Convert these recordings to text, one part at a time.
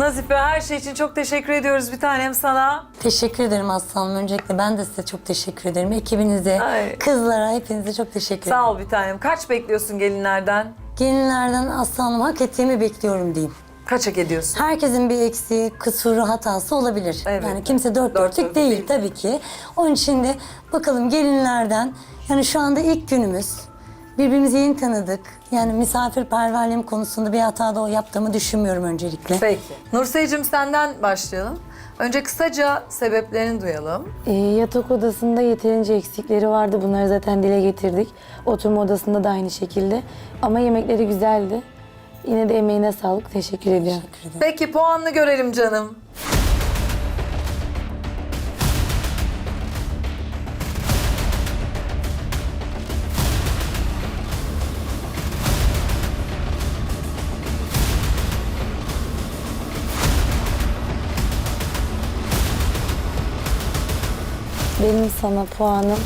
Nazife her şey için çok teşekkür ediyoruz bir tanem sana. Teşekkür ederim Aslanım. Öncelikle ben de size çok teşekkür ederim. Ekibinize, Ay. kızlara, hepinize çok teşekkür ederim. Sağ ol bir tanem. Kaç bekliyorsun gelinlerden? Gelinlerden Aslanım hak ettiğimi bekliyorum diyeyim. Kaç hak ediyorsun? Herkesin bir eksiği, kusuru, hatası olabilir. Evet. Yani kimse dört Dört dörtlük dörtlük değil, değil. tabii ki. Onun için de bakalım gelinlerden, yani şu anda ilk günümüz. Birbirimizi yeni tanıdık. Yani misafirperverliğim konusunda bir hata da o yaptığımı düşünmüyorum öncelikle. Peki. Nursey'cim senden başlayalım. Önce kısaca sebeplerini duyalım. E, yatak odasında yeterince eksikleri vardı. Bunları zaten dile getirdik. Oturma odasında da aynı şekilde. Ama yemekleri güzeldi. Yine de emeğine sağlık. Teşekkür ediyorum. Peki puanını görelim canım. Benim sana puanım...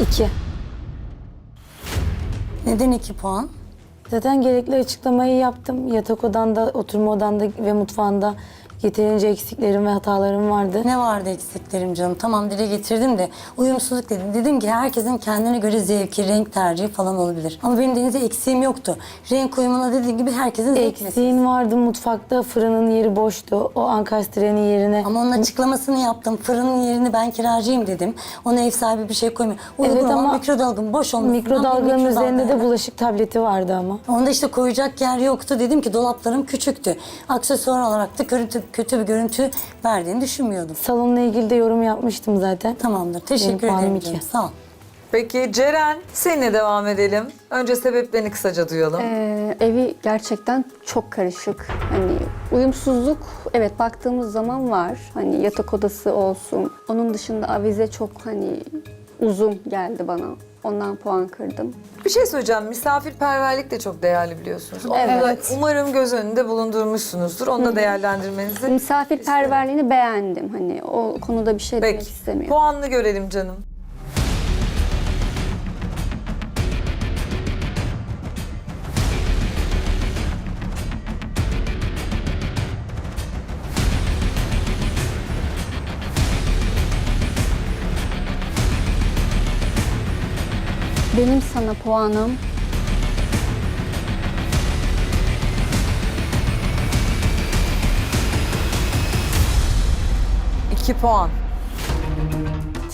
iki. Neden iki puan? Zaten gerekli açıklamayı yaptım. Yatak odanda, oturma odanda ve mutfağında yeterince eksiklerim ve hatalarım vardı. Ne vardı eksiklerim canım? Tamam dile getirdim de uyumsuzluk dedim. Dedim ki herkesin kendine göre zevki, renk tercihi falan olabilir. Ama benim denizde eksiğim yoktu. Renk uyumuna dediğim gibi herkesin zevk meselesi. Eksiğin vardı mutfakta, fırının yeri boştu. O ankastrenin yerine... Ama onun açıklamasını yaptım. Fırının yerini ben kiracıyım dedim. Ona ev sahibi bir şey koymuyor. Uygun Evet ama mikrodalgam boş olmasından bir Mikrodalganın mikrodalga üzerinde de bulaşık tableti vardı ama. Onda işte koyacak yer yoktu. Dedim ki dolaplarım küçüktü. Aksesuar olarak da görüntü, kötü bir görüntü verdiğini düşünmüyordum. Salonla ilgili de yorum yapmıştım zaten. Tamamdır. Teşekkür puanım ederim. iki. canım, Sağ ol. Peki Ceren seninle devam edelim. Önce sebeplerini kısaca duyalım. Ee, evi gerçekten çok karışık. Hani uyumsuzluk evet baktığımız zaman var. Hani yatak odası olsun. Onun dışında avize çok hani uzun geldi bana. Ondan puan kırdım. Bir şey söyleyeceğim. Misafirperverlik de çok değerli biliyorsunuz. Onu da Evet. umarım göz önünde bulundurmuşsunuzdur. Onu da değerlendirmenizi. Misafirperverliğini beğendim. Hani o konuda bir şey demek Peki. istemiyorum. Puanını görelim canım. Benim sana puanım İki puan.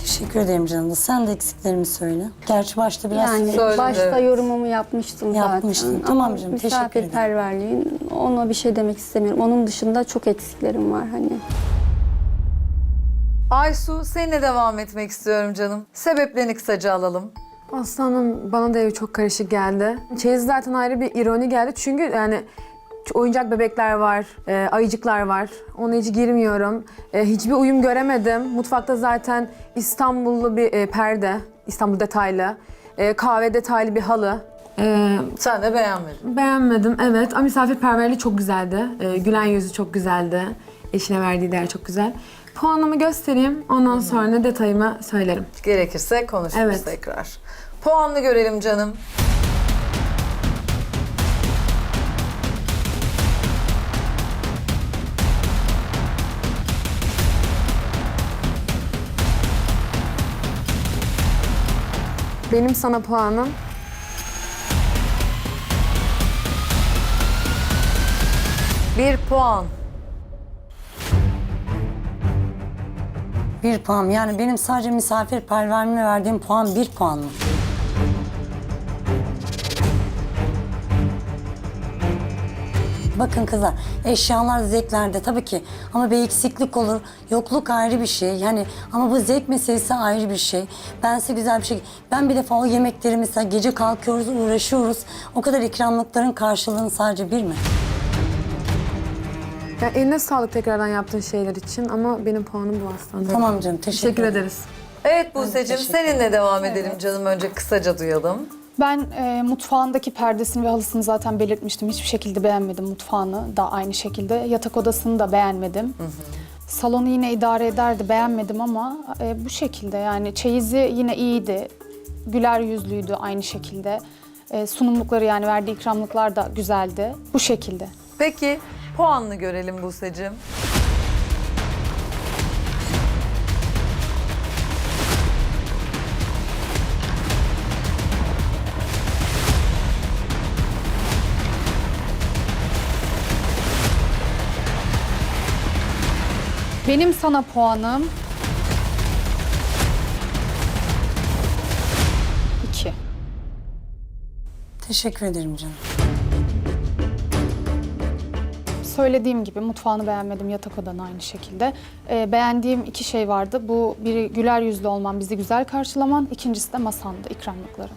Teşekkür ederim canım. Sen de eksiklerimi söyle. Gerçi başta biraz yani Söyledim, başta evet. yorumumu yapmıştım zaten. Yapmıştın. Tamam Ama canım, teşekkür ederim. Misafirperverliğin ona bir şey demek istemiyorum. Onun dışında çok eksiklerim var hani. Aysu seninle devam etmek istiyorum canım. Sebeplerini kısaca alalım. Aslanım bana da ev çok karışık geldi. Çeyiz zaten ayrı bir ironi geldi çünkü yani oyuncak bebekler var, e, ayıcıklar var. Ona hiç girmiyorum. E, hiçbir uyum göremedim. Mutfakta zaten İstanbullu bir e, perde, İstanbul detaylı. E, kahve detaylı bir halı. E, Sen de beğenmedin. beğenmedim evet ama misafirperverliği çok güzeldi. E, gülen yüzü çok güzeldi. Eşine verdiği değer çok güzel. Puanımı göstereyim. Ondan sonra detayımı söylerim. Gerekirse konuşuruz Evet. tekrar. Puanını görelim canım. Benim sana puanım Bir puan. Bir puan. Yani benim sadece misafirperverliğine verdiğim puan bir puan mı? Bakın kızlar, eşyalar zevklerde tabii ki ama bir eksiklik olur, yokluk ayrı bir şey. Yani ama bu zevk meselesi ayrı bir şey. Ben size güzel bir şey... Ben bir defa o yemekleri mesela gece kalkıyoruz, uğraşıyoruz. O kadar ikramlıkların karşılığını sadece bir mi? Ya eline sağlık tekrardan yaptığın şeyler için ama benim puanım bu aslında. Tamam canım, teşekkür, Teşekkür ederiz. Evet Buse'cim seninle devam edelim canım. Önce kısaca duyalım. Ben e, mutfağındaki perdesini ve halısını zaten belirtmiştim. Hiçbir şekilde beğenmedim mutfağını da aynı şekilde. Yatak odasını da beğenmedim. Salonu yine idare ederdi, beğenmedim ama e, bu şekilde yani çeyizi yine iyiydi. Güler yüzlüydü aynı şekilde. E, sunumlukları yani verdiği ikramlıklar da güzeldi. Bu şekilde. Peki puanını görelim Buse'cim. Benim sana puanım 2. Teşekkür ederim canım. Söylediğim gibi mutfağını beğenmedim, yatak odanı aynı şekilde. Ee, beğendiğim iki şey vardı. Bu biri güler yüzlü olman, bizi güzel karşılaman. İkincisi de masandı, ikramlıkları.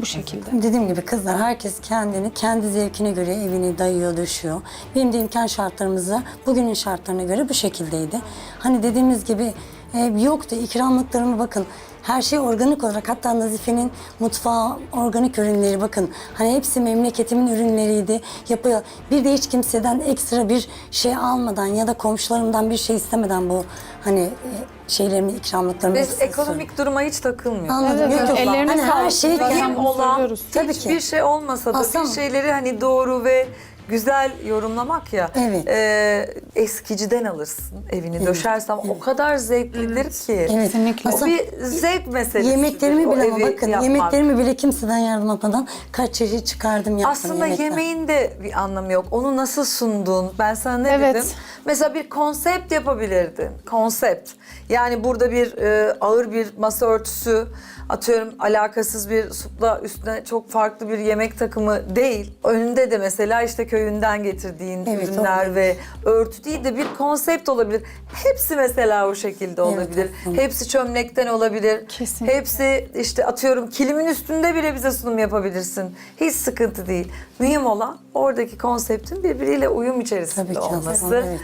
Bu şekilde. Dediğim gibi kızlar herkes kendini kendi zevkine göre evini dayıyor, döşüyor. Benim de imkan şartlarımızı bugünün şartlarına göre bu şekildeydi. Hani dediğimiz gibi e, yoktu ikramlıklarıma bakın. Her şey organik olarak hatta Nazife'nin mutfağı organik ürünleri bakın. Hani hepsi memleketimin ürünleriydi. Yapıyor. Bir de hiç kimseden ekstra bir şey almadan ya da komşularımdan bir şey istemeden bu hani e, şeylerimi ikramlıklarımı Biz ekonomik duruma hiç takılmıyoruz. Anladım. Evet, yok. ellerine Hani her şey Zaten Mühim olan hiçbir şey olmasa da Aslan- bir şeyleri hani doğru ve güzel yorumlamak ya. Evet. Ee, eskiciden alırsın evini döşersem o kadar zevklidir ki. Evet. Kesinlikle. O Aslında bir zevk meselesi. Yemeklerimi bile ama bakın yapmak. yemeklerimi bile kimseden yardım almadan kaç çeşit çıkardım yaptım Aslında yemekten. yemeğin de bir anlamı yok. Onu nasıl sundun? Ben sana ne Evet. dedim? Mesela bir konsept yapabilirdin. Konsept. Yani burada bir e, ağır bir masa örtüsü, atıyorum alakasız bir supla üstüne çok farklı bir yemek takımı değil. Önünde de mesela işte köyünden getirdiğin Evet, ürünler olabilir. ve örtü değil de bir konsept olabilir. Hepsi mesela o şekilde olabilir. aslında. Hepsi çömlekten olabilir. Kesinlikle. Hepsi işte atıyorum kilimin üstünde bile bize sunum yapabilirsin. Hiç sıkıntı değil. Mühim olan oradaki konseptin birbiriyle uyum içerisinde Tabii ki aslında, olması. evet.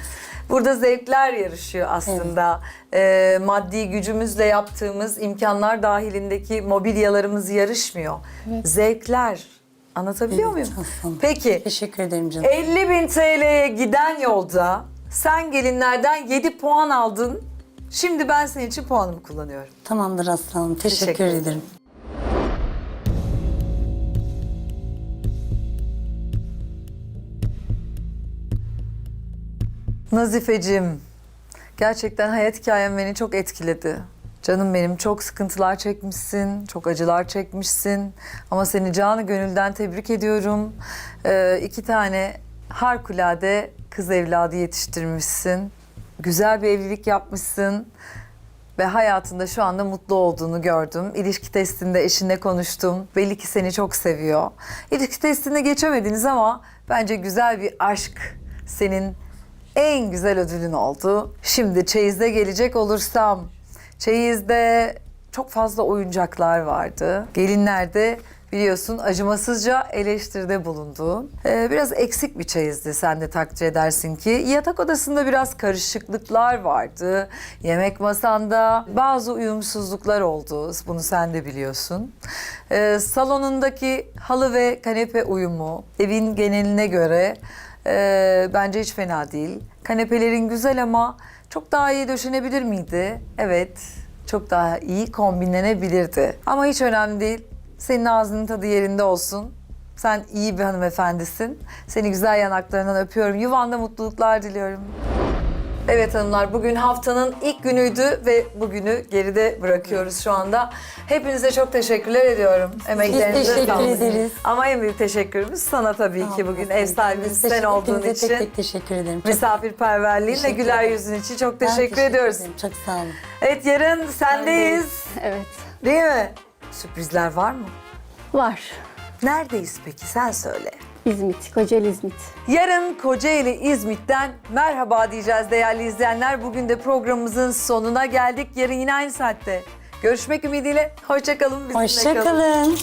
Burada zevkler yarışıyor aslında. Ee, maddi gücümüzle yaptığımız imkanlar dahilindeki mobilyalarımız yarışmıyor. Zevkler. Anlatabiliyor Evet, muyum? aslında. Peki. Teşekkür ederim canım. 50 bin TL'ye giden yolda sen gelinlerden 7 puan aldın. Şimdi ben senin için puanımı kullanıyorum. Tamamdır aslanım. Teşekkür, Teşekkür ederim. ederim. Nazifeciğim, gerçekten hayat hikayem beni çok etkiledi. Canım benim çok sıkıntılar çekmişsin, çok acılar çekmişsin. Ama seni canı gönülden tebrik ediyorum. Ee, iki tane harikulade kız evladı yetiştirmişsin. Güzel bir evlilik yapmışsın. Ve hayatında şu anda mutlu olduğunu gördüm. İlişki testinde eşinle konuştum. Belli ki seni çok seviyor. İlişki testinde geçemediniz ama bence güzel bir aşk senin en güzel ödülün oldu. Şimdi çeyizde gelecek olursam. Çeyizde çok fazla oyuncaklar vardı. Gelinlerde biliyorsun acımasızca eleştiride bulundu. Ee, biraz eksik bir çeyizdi sen de takdir edersin ki. Yatak odasında biraz karışıklıklar vardı. Yemek masanda bazı uyumsuzluklar oldu. Bunu sen de biliyorsun. Ee, salonundaki halı ve kanepe uyumu evin geneline göre e, bence hiç fena değil. Kanepelerin güzel ama çok daha iyi döşenebilir miydi? Evet, çok daha iyi kombinlenebilirdi. Ama hiç önemli değil. Senin ağzının tadı yerinde olsun. Sen iyi bir hanımefendisin. Seni güzel yanaklarından öpüyorum. Yuvanda mutluluklar diliyorum. Evet hanımlar bugün haftanın ilk günüydü ve bugünü geride bırakıyoruz şu anda. Hepinize çok teşekkürler ediyorum. Emeklerinize teşekkür sağlık. ederiz. Ama en büyük teşekkürümüz sana tabii ki bugün ev sahibimiz sen olduğun için. Tek tek teşekkür ederim. Çok Misafirperverliğin ve Teşekkür güler ederim. yüzün için çok Ben teşekkür, ediyoruz. ederim. Çok sağ olun. Evet yarın sendeyiz. Evet. Değil mi? Sürprizler var mı? Var. Neredeyiz peki sen söyle. İzmit, Kocaeli İzmit. Yarın Kocaeli İzmit'ten merhaba diyeceğiz değerli izleyenler. Bugün de programımızın sonuna geldik. Yarın yine aynı saatte. Görüşmek ümidiyle. Hoşçakalın. bizimle kalın. Hoşça kalın.